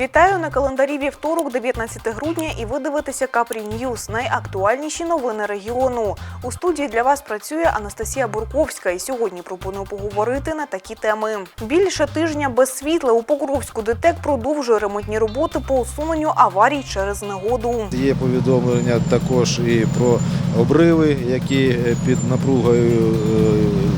Вітаю на календарі вівторок, 19 грудня, і ви дивитеся Капрі Ньюз. Найактуальніші новини регіону. У студії для вас працює Анастасія Бурковська. І сьогодні пропоную поговорити на такі теми. Більше тижня без світла у Покровську ДТЕК продовжує ремонтні роботи по усуненню аварій через негоду. Є повідомлення також і про обриви, які е, під напругою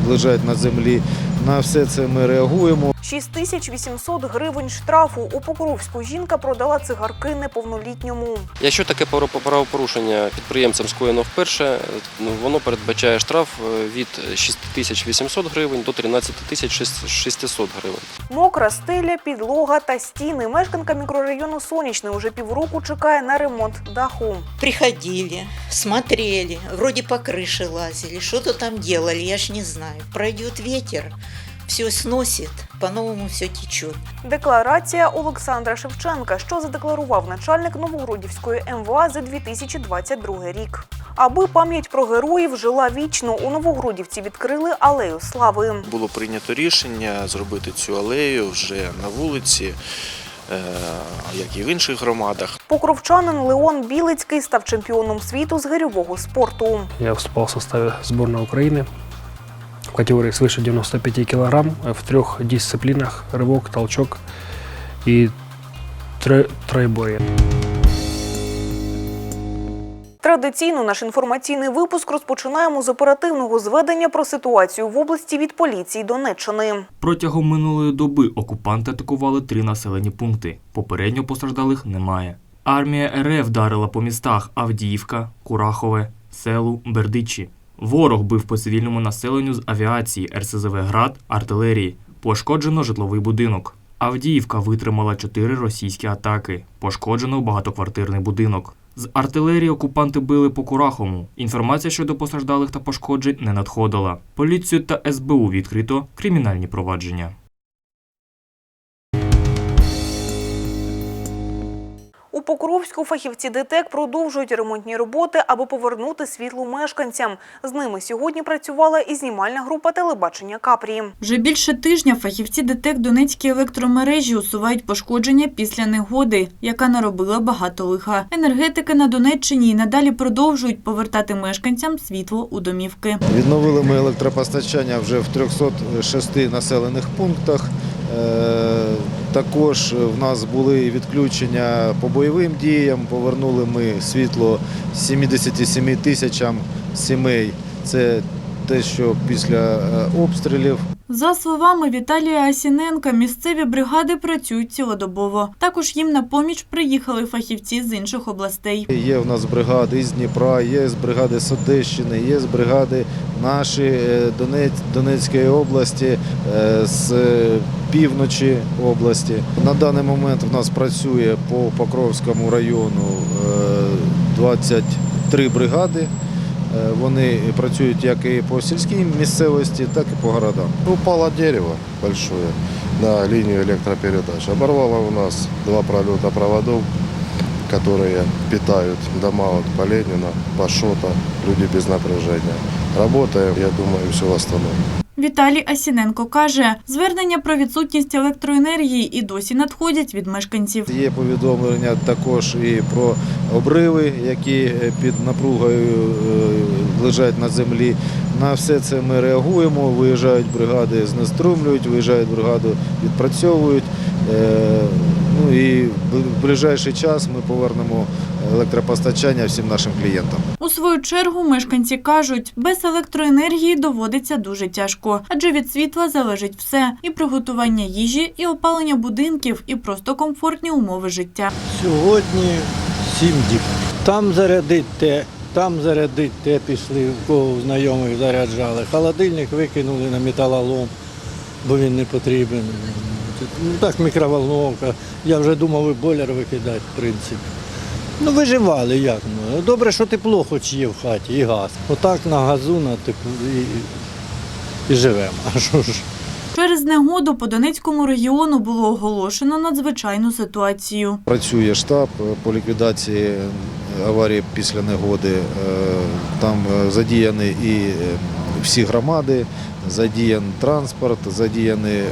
е, лежать на землі. На все це ми реагуємо. 6800 гривень штрафу. У Покровську жінка продала цигарки неповнолітньому. Якщо таке право- правопорушення підприємцем скоєно вперше, ну, воно передбачає штраф е, від 6800 гривень до 13600 гривень. Мокра стеля, підлога та стіни. Мешканка мікрорайону Сонячне уже півроку чекає на ремонт даху. Приходили, смотрели, вроде по крыше лазили, что-то там делали, я ж не знаю. Пройдет ветер, все сносит, по-новому все течет. Декларація Олександра Шевченка, що задекларував начальник Новогродівської МВА за 2022 рік. Аби пам'ять про героїв жила вічно, у Новогродівці відкрили алею слави. було прийнято рішення зробити цю алею вже на вулиці, е, як і в інших громадах. Покровчанин Леон Білицький став чемпіоном світу з гирьового спорту. Я выступал в составе сборной Украины в категории свыше 95 килограмм э, в трех дисциплинах – рывок, толчок и тро- троеборье. Традиційно наш інформаційний випуск розпочинаємо з оперативного зведення про ситуацію в області від поліції Донеччини. Протягом минулої доби окупанти атакували три населені пункти. Попередньо постраждалих немає. Армія РФ вдарила по містах Авдіївка, Курахове, селу Бердичі. Ворог бив по цивільному населенню з авіації, РСЗВ «Град», артилерії. Пошкоджено житловий будинок. Авдіївка витримала чотири російські атаки. Пошкоджено багатоквартирний будинок. З артилерії окупанти били по Курахому. Інформація щодо постраждалих та пошкоджень не надходила. Поліцію та СБУ відкрито кримінальні провадження. У Покровську фахівці ДТЕК продовжують ремонтні роботи, аби повернути світло мешканцям. З ними сьогодні працювала і знімальна група телебачення Капрі. Вже більше тижня фахівці ДТЕК Донецькій електромережі усувають пошкодження після негоди, яка наробила багато лиха. Енергетики на Донеччині і надалі продовжують повертати мешканцям світло у домівки. Відновили ми електропостачання вже в 306 населених пунктах. Е, Також в нас були відключення по бойовим діям. Повернули ми світло 77 тисячам сімей. Це те, що після е, обстрілів За словами Віталія Асіненка, місцеві бригади працюють цілодобово. Також їм на поміч приїхали фахівці з інших областей. Є в нас бригади із Дніпра, є з бригади з є з бригади наші е, Донець, Донецької області, е, з е, півночі області. На даний момент в нас працює по Покровському району е, 23 бригади. Е, Вони працюють як і по сільській місцевості, так і по городам. Упало дерево большое на лінію електропередач. Оборвало у нас два пролета проводов, которые питають дома от Поленина, Пашота, люди без напряжения. Работаем, я думаю, все восстановим. Віталій Асіненко каже, звернення про відсутність електроенергії і досі надходять від мешканців. Є повідомлення також і про обриви, які е, під напругою е, лежать на землі. На все це ми реагуємо. Виїжджають бригади, знеструмлюють, виїжджають бригади, відпрацьовують. Ну і в ближайший час ми повернемо електропостачання всім нашим клієнтам. У свою чергу мешканці кажуть, без електроенергії доводиться дуже тяжко, адже від світла залежить все: і приготування їжі, і опалення будинків, і просто комфортні умови життя. Сьогодні сім діб. Там зарядить те, там зарядить те, пішли, в кого знайомих заряджали. Холодильник викинули на металолом, бо він не потрібен. Ну так, мікроволновка. Я вже думав і бойлер викидати, в принципі. Ну, виживали як. Ну. Добре, що тепло хоч є в хаті, і газ. Отак на газу, на тепло і, і живемо. А що ж? Через негоду по Донецькому регіону було оголошено надзвичайну ситуацію. Працює штаб е, по ліквідації е, аварії після негоди. Е, Там задіяні і всі громади, задіян транспорт, задіяні е,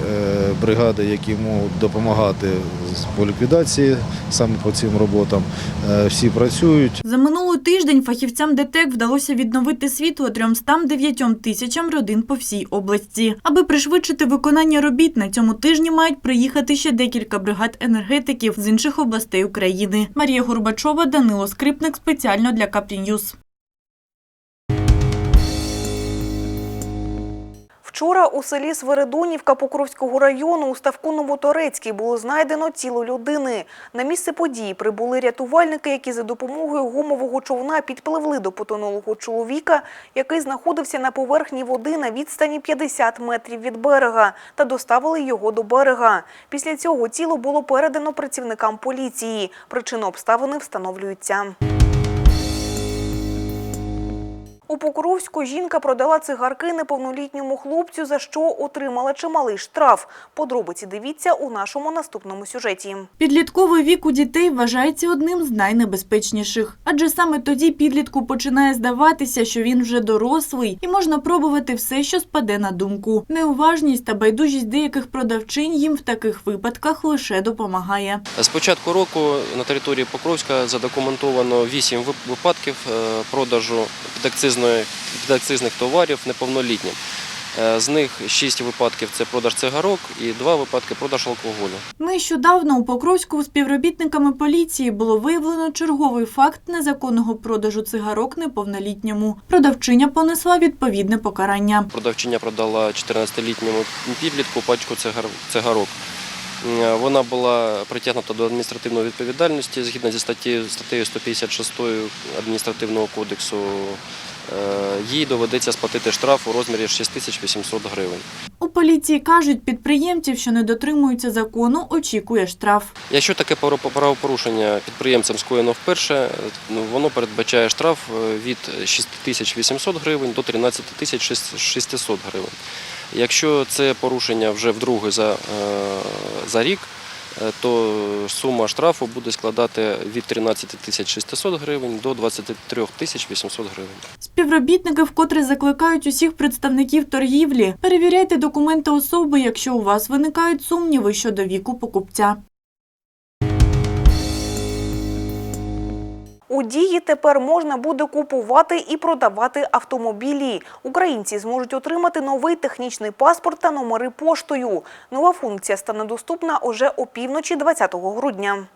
бригади, які можуть допомагати по ліквідації саме по цим роботам. Е, Всі працюють. За минулий тиждень фахівцям ДТЕК вдалося відновити світло 309 тисячам родин по всій області. Аби пришвидшити виконання робіт, на цьому тижні мають приїхати ще декілька бригад енергетиків з інших областей України. Марія Горбачова, Данило Скрипник спеціально для Каплі Вчора у селі Свередонівка Покровського району у ставку Новоторецький було знайдено тіло людини. На місце події прибули рятувальники, які за допомогою гумового човна підпливли до потонулого чоловіка, який знаходився на поверхні води на відстані 50 метрів від берега, та доставили його до берега. Після цього тіло було передано працівникам поліції. Причини обставини встановлюються. У Покровську жінка продала цигарки неповнолітньому хлопцю, за що отримала чималий штраф. Подробиці дивіться у нашому наступному сюжеті. Підлітковий вік у дітей вважається одним з найнебезпечніших, адже саме тоді підлітку починає здаватися, що він вже дорослий і можна пробувати все, що спаде на думку. Неуважність та байдужість деяких продавчинь їм в таких випадках лише допомагає. З початку року на території Покровська задокументовано 8 випадків е, продажу підакцизної- підакцизних товарів неповнолітнім. Е, З них 6 випадків це продаж цигарок і 2 випадки продаж алкоголю. Нещодавно у Покровську співробітниками поліції було виявлено черговий факт незаконного продажу цигарок неповнолітньому. Продавчиня понесла відповідне покарання. Продавчиня продала 14-літньому підлітку пачку цигарок. Е, Вона була притягнута до адміністративної відповідальності згідно зі статтею, статтею 156 адміністративного кодексу. Е, Їй доведеться сплатити штраф у розмірі 6800 гривень. У поліції кажуть, підприємців, що не дотримуються закону, очікує штраф. Якщо таке правопорушення підприємцем скоєно вперше, ну, воно передбачає штраф е, від 6800 гривень до 13600 гривень. Якщо це порушення вже вдруге за, е, за рік, е, то сума штрафу буде складати від 13 600 гривень до 23 800 гривень. Співробітники вкотре закликають усіх представників торгівлі. Перевіряйте документи особи, якщо у вас виникають сумніви щодо віку покупця. У дії тепер можна буде купувати і продавати автомобілі. Українці зможуть отримати новий технічний паспорт та номери поштою. Нова функція стане доступна уже опівночі 20 грудня.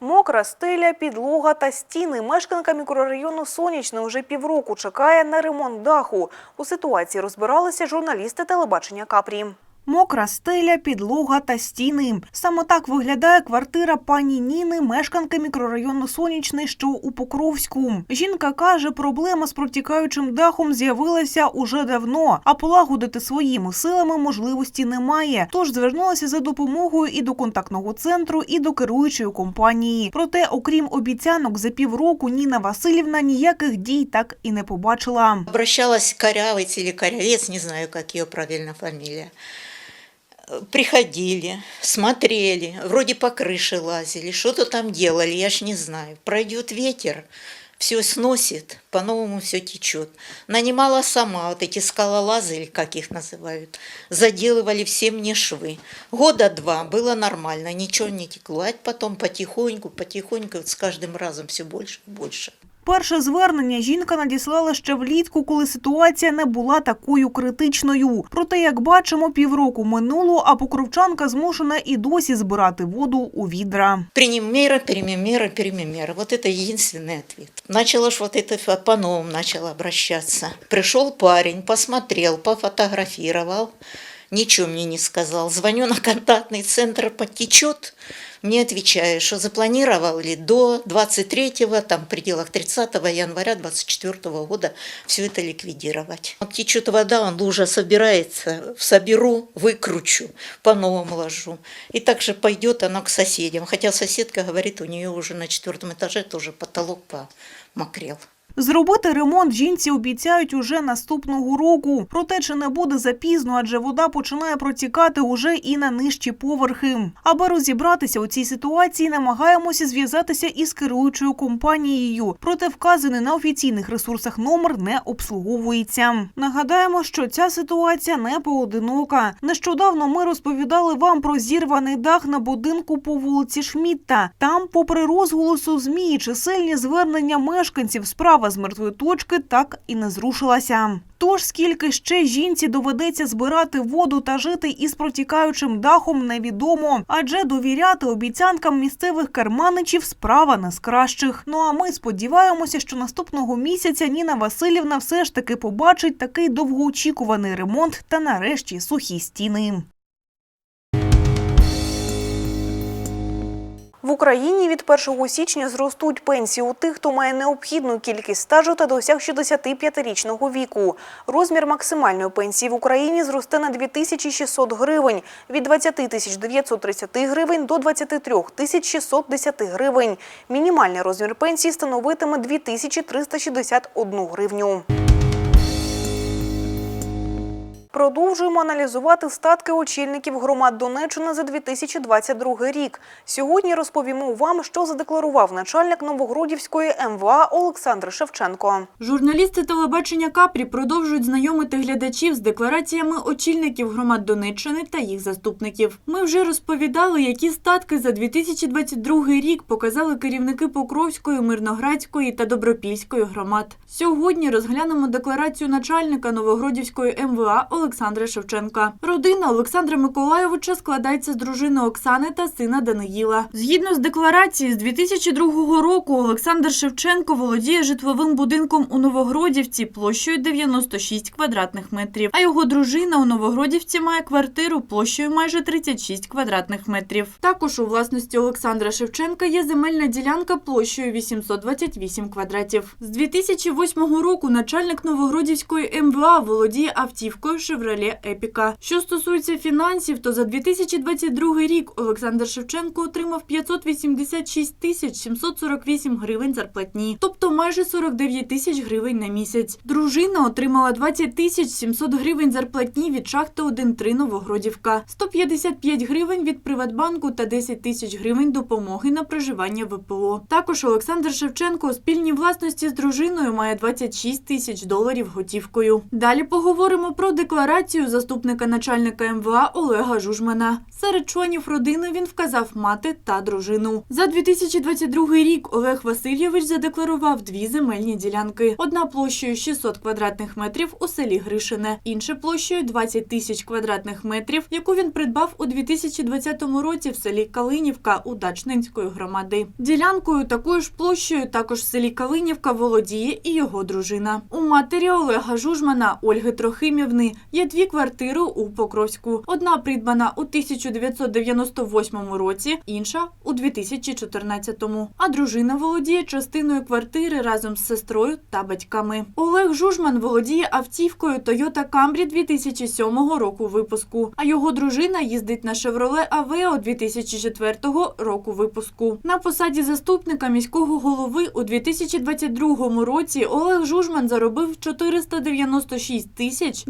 Мокра стеля, підлога та стіни. Мешканка мікрорайону Сонячне уже півроку чекає на ремонт даху. У ситуації розбиралися журналісти телебачення Капрі. Мокра стеля, підлога та стіни. Саме так виглядає квартира пані Ніни, мешканки мікрорайону Сонячний, що у Покровську. Жінка каже, проблема з протікаючим дахом з'явилася уже давно, а полагодити своїми силами можливості немає. Тож звернулася за допомогою і до контактного центру, і до керуючої компанії. Проте, окрім обіцянок, за півроку Ніна Васильівна ніяких дій так і не побачила. Обращалась Корявец или Корявец, не знаю, как ее правильно фамилия. Приходили, смотрели, вроде по крыше лазили, что-то там делали, я ж не знаю. Пройдет ветер, все сносит, по-новому все течет. Нанимала сама вот эти скалолазы, или как их называют, заделывали все мне швы. Года два было нормально, ничего не текло. А потом потихоньку, потихоньку, вот с каждым разом все больше и больше. Перше звернення жінка надіслала ще влітку, коли ситуація не була такою критичною. Проте, як бачимо, півроку минуло, а покровчанка змушена і досі збирати воду у відра. Примем меры, примем меры, примем меры. Вот это единственный ответ. Начала ж вот это по-новому начала обращаться. Пришел парень, посмотрел, пофотографировал, ничего мне не сказал. Звоню на контактный центр, потечет. Мне отвечают, что запланировали до 23-го, там в пределах 30 января 24 года все это ликвидировать. Течет вода, он лужа собирается, соберу, выкручу, по-новому ложу. И также пойдет она к соседям. Хотя соседка говорит, у нее уже на четвертом этаже тоже потолок помокрел. Зробити ремонт жінці обіцяють уже наступного року. Проте чи не буде запізно, адже вода починає протікати уже і на нижчі поверхи. Аби розібратися у цій ситуації, намагаємося зв'язатися із керуючою компанією. Проте вказаний на офіційних ресурсах номер не обслуговується. Нагадаємо, що ця ситуація не поодинока. Нещодавно ми розповідали вам про зірваний дах на будинку по вулиці Шмітта. Там, попри розголосу ЗМІ чисельні звернення мешканців, справа з мертвої точки так і не зрушилася. Тож скільки ще жінці доведеться збирати воду та жити із протікаючим дахом, невідомо, адже довіряти обіцянкам місцевих керманичів справа не з кращих. Ну а ми сподіваємося, що наступного місяця Ніна Васильівна все ж таки побачить такий довгоочікуваний ремонт та нарешті сухі стіни. В Україні від 1 січня зростуть пенсії у тих, хто має необхідну кількість стажу та досяг 65-річного віку. Розмір максимальної пенсії в Україні зросте на 2600 гривень – від 20 тисяч 930 гривень до 23 тисяч 610 гривень. Мінімальний розмір пенсії становитиме 2361 гривню. Продовжуємо аналізувати статки очільників громад Донеччини за 2022 рік. Сьогодні розповімо вам, що задекларував начальник Новогродівської МВА Олександр Шевченко. Журналісти телебачення Капрі продовжують знайомити глядачів з деклараціями очільників громад Донеччини та їх заступників. Ми вже розповідали, які статки за 2022 рік показали керівники Покровської, Мирноградської та Добропільської громад. Сьогодні розглянемо декларацію начальника Новогродівської МВА Олександра Шевченка. Родина Олександра Миколайовича складається з дружини Оксани та сина Даниїла. Згідно з декларації, з 2002 року Олександр Шевченко володіє житловим будинком у Новогродівці площею 96 квадратних метрів. А його дружина у Новогродівці має квартиру площею майже 36 квадратних метрів. Також у власності Олександра Шевченка є земельна ділянка площею 828 квадратів. З 2008 року начальник Новогродівської МВА володіє автівкою Шевроле Епіка. Що стосується фінансів, то за 2022 рік Олександр Шевченко отримав 586 тисяч 748 гривень зарплатні, тобто майже 49 тисяч гривень на місяць. Дружина отримала 20 тисяч 700 гривень зарплатні від шахти 1-3 Новогродівка, 155 гривень від Приватбанку та 10 тисяч гривень допомоги на проживання ВПО. Також Олександр Шевченко у спільній власності з дружиною має 26 тисяч доларів готівкою. Далі поговоримо про декларацію заступника начальника МВА Олега Жужмана. Серед членів родини він вказав мати та дружину. За 2022 рік Олег Васильович задекларував дві земельні ділянки: одна площею 600 квадратних метрів у селі Гришине, інша площею 20 тисяч квадратних метрів, яку він придбав у 2020 році в селі Калинівка у Дачнинської громади. Ділянкою такою ж площею також в селі Калинівка володіє і його дружина. У матері Олега Жужмана Ольги Трохимівни є дві квартири у Покровську. Одна придбана у 1998 році, інша у 2014-му. А дружина володіє частиною квартири разом з сестрою та батьками. Олег Жужман володіє автівкою Toyota Camry 2007 року випуску, а його дружина їздить на Chevrolet Aveo 2004 року випуску. На посаді заступника міського голови у 2022 році Олег Жужман заробив 496 тисяч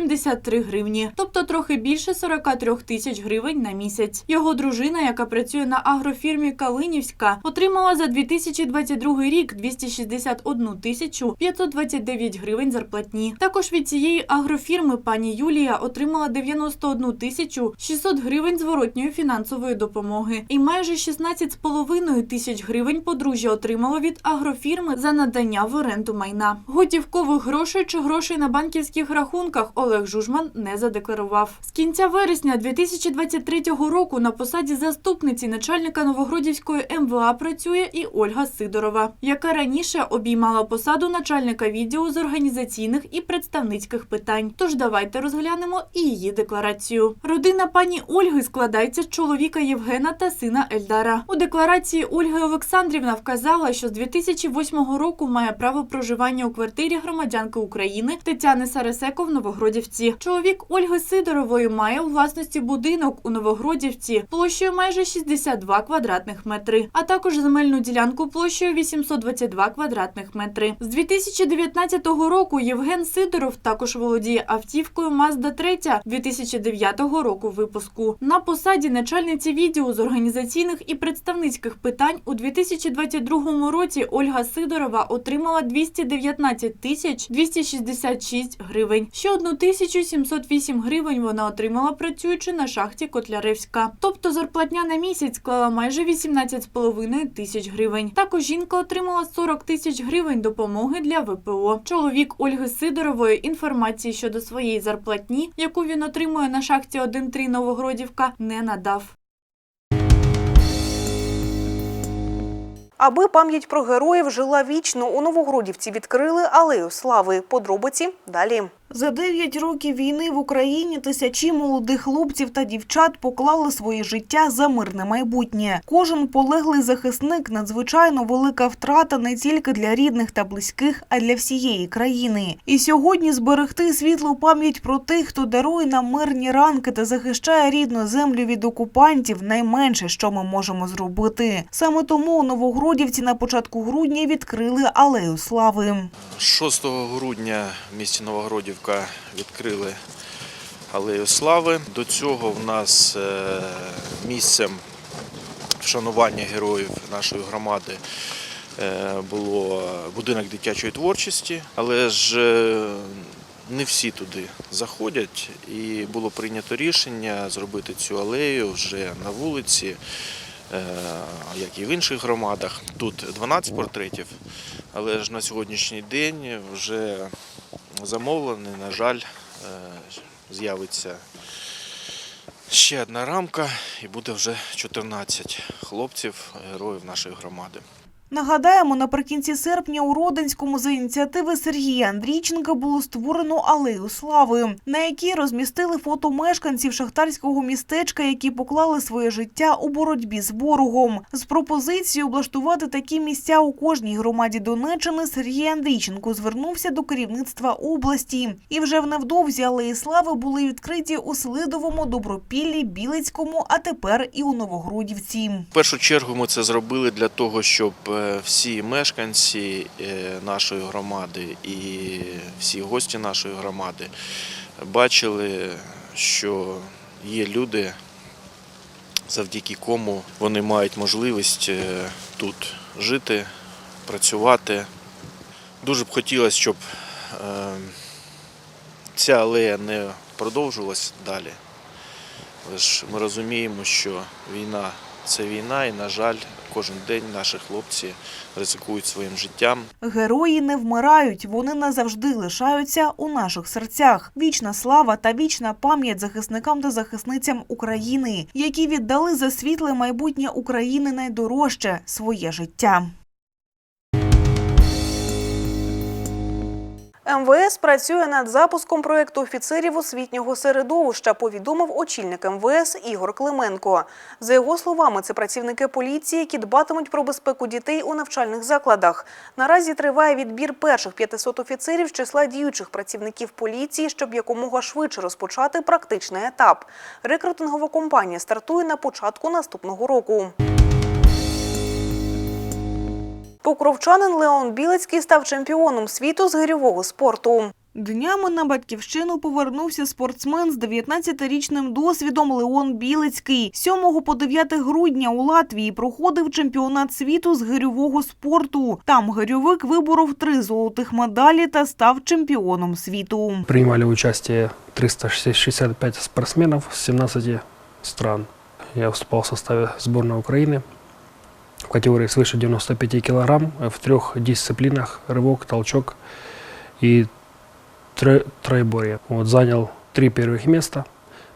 283 гривні, тобто трохи більше 43 тисяч гривень на місяць. Його дружина, яка працює на агрофірмі Калинівська, отримала за 2022 рік 261 тисячу 529 гривень зарплатні. Також від цієї агрофірми пані Юлія отримала 91 тисячу 600 гривень зворотньої фінансової допомоги і майже 16,5 тисяч гривень подружжя отримало від агрофірми за надання в оренду майна. Готівкових грошей чи грошей на банківських рахунках Олег Жужман не задекларував. З кінця вересня 2023 року на посаді заступниці начальника Новогродівської МВА працює і Ольга Сидорова, яка раніше обіймала посаду начальника відділу з організаційних і представницьких питань. Тож давайте розглянемо і її декларацію. Родина пані Ольги складається з чоловіка Євгена та сина Ельдара. У декларації Ольги Олександрівна вказала, що з 2008 року має право проживання у квартирі громадянки України Тетяни Сарасеко в Новогродівці. Чоловік Ольги Сидорової має у власності будинок у Новогродівці площею майже 62 квадратних метри, а також земельну ділянку площею 822 квадратних метри. З 2019 року Євген Сидоров також володіє автівкою Mazda 3 2009 року випуску. На посаді начальниці відділу з організаційних і представницьких питань у 2022 році Ольга Сидорова отримала 219 тисяч 266 гривень. Ще 1708 гривень вона отримала працюючи на шахті Котляревська. Тобто зарплатня на місяць склала майже 18,5 тисяч гривень. Також жінка отримала 40 тисяч гривень допомоги для ВПО. Чоловік Ольги Сидорової інформації щодо своєї зарплатні, яку він отримує на шахті 1-3 Новогродівка, не надав. Аби пам'ять про героїв жила вічно, у Новогродівці відкрили алею слави. Подробиці далі. За 9 років війни в Україні тисячі молодих хлопців та дівчат поклали своє життя за мирне майбутнє. Кожен полеглий захисник надзвичайно велика втрата не тільки для рідних та близьких, а для всієї країни. І сьогодні зберегти світлу пам'ять про тих, хто дарує нам мирні ранки та захищає рідну землю від окупантів, найменше, що ми можемо зробити. Саме тому у Новогродівці на початку грудня відкрили алею слави. 6 грудня в місті Новогродівка відкрили Алею Слави. До цього в нас е, місцем вшанування героїв нашої громади е, було будинок дитячої творчості, але ж е, не всі туди заходять, і було прийнято рішення зробити цю алею вже на вулиці, як і в інших громадах. Тут 12 портретів, але ж на сьогоднішній день вже замовлений, на жаль, е, з'явиться ще одна рамка і буде вже 14 хлопців, героїв нашої громади. Нагадаємо, наприкінці серпня у Родинському за ініціативи Сергія Андрійченка було створено алею слави, на якій розмістили фото мешканців шахтарського містечка, які поклали своє життя у боротьбі з ворогом. З пропозицією облаштувати такі місця у кожній громаді Донеччини Сергій Андрійченко звернувся до керівництва області. І вже в невдовзі алеї слави були відкриті у Слидовому, Добропіллі, Білицькому, а тепер і у Новогродівці. В першу чергу ми це зробили для того, щоб е, всі мешканці е, нашої громади і всі гості нашої громади бачили, що є люди, завдяки кому вони мають можливість е, тут жити, працювати. Дуже б хотілося, щоб е, ця алея не продовжувалась далі. Але ми розуміємо, що війна це війна, і, на жаль, кожен день наші хлопці ризикують своїм життям. Герої не вмирають, вони назавжди лишаються у наших серцях. Вічна слава та вічна пам'ять захисникам та захисницям України, які віддали за світле майбутнє України найдорожче своє життя. МВС працює над запуском проєкту офіцерів освітнього середовища, повідомив очільник МВС Ігор Клименко. За його словами, це працівники поліції, які дбатимуть про безпеку дітей у навчальних закладах. Наразі триває відбір перших 500 офіцерів з числа діючих працівників поліції, щоб якомога швидше розпочати практичний етап. Рекрутингова кампанія стартує на початку наступного року. Покровчанин Леон Білецький став чемпіоном світу з гирьового спорту. Днями на батьківщину повернувся спортсмен з 19-річним досвідом Леон Білецький. 7 по 9 грудня у Латвії проходив чемпіонат світу з гирьового спорту. Там гирьовик виборов три золотих медалі та став чемпіоном світу. Принимали участие 365 спортсменов с 17 стран. Я выступал в составе сборной Украины в категории свыше 95 килограмм в трех дисциплинах – рывок, толчок и тро- троеборье. Вот, занял три первых места,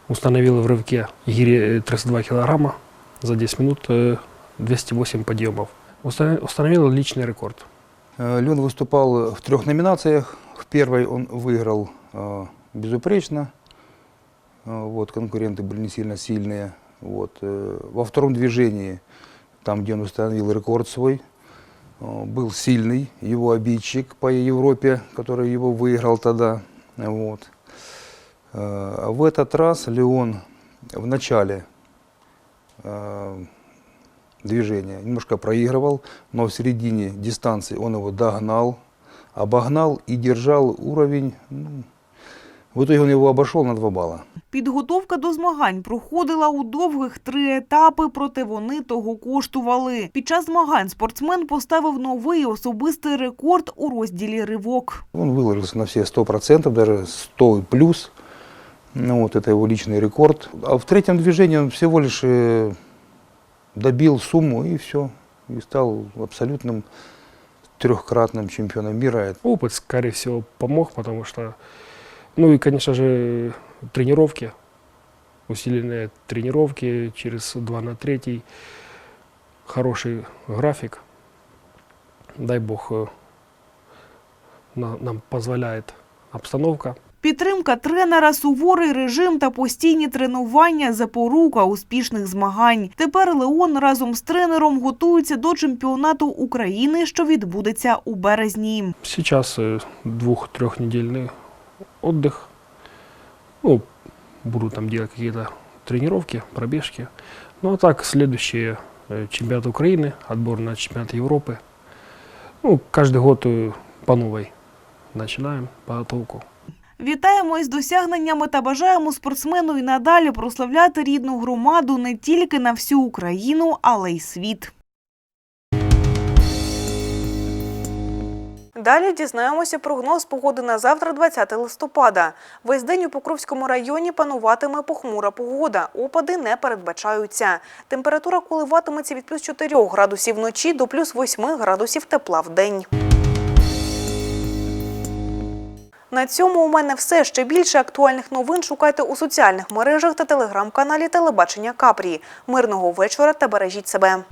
установил в рывке гири э, 32 килограмма за 10 минут э, 208 подъемов. Уста- Установил личный рекорд. Э, Лен выступал в трех номинациях. В первой он выиграл э, безупречно. Э, Вот, конкуренты были не сильно сильные. Вот. э, Во втором движении, там, где он установил рекорд свой, э, был сильный его обидчик по Европе, который его выиграл тогда. Вот. Э, в этот раз Леон в начале э, движения немножко проигрывал, но в середине дистанции он его догнал, обогнал и держал уровень. ну, в итоге он его обошел на 2 балла. Підготовка до змагань проходила у довгих три етапи, проте вони того коштували. Під час змагань спортсмен поставив новий особистий рекорд у розділі ривок. Он выложился на все 100%, даже 100 и плюс. Ну, вот это его личный рекорд. А в третьем движении он всего лишь э, добил сумму и все. И стал абсолютным трехкратным чемпионом мира. Опыт, скорее всего, помог, потому что, ну и, конечно же, тренировки, усиленные тренировки через 2 на 3, хороший график. Дай бог, э, на- нам позволяет обстановка. Підтримка тренера, суворий режим та постійні тренування – запорука успішних змагань. Тепер Леон разом з тренером готується до чемпіонату України, що відбудеться у березні. Сейчас э, двух-трехнедельный отдых. Ну, буду там делать какие-то тренировки, пробежки. Ну а так, следующие э, чемпионат Украины, отбор на чемпионат Европы. Ну, каждый год э, по новой начинаем подготовку. Вітаємо із досягненнями та бажаємо спортсмену і надалі прославляти рідну громаду не тільки на всю Україну, але й світ. Далі дізнаємося прогноз погоди на завтра, 20 листопада. Весь день у Покровському районі пануватиме похмура погода. Опади не передбачаються. Температура коливатиметься від плюс 4 градусів вночі до плюс 8 градусів тепла в день. На цьому у мене все. Ще більше актуальних новин шукайте у соціальних мережах та телеграм-каналі Телебачення Капрі. Мирного вечора та бережіть себе.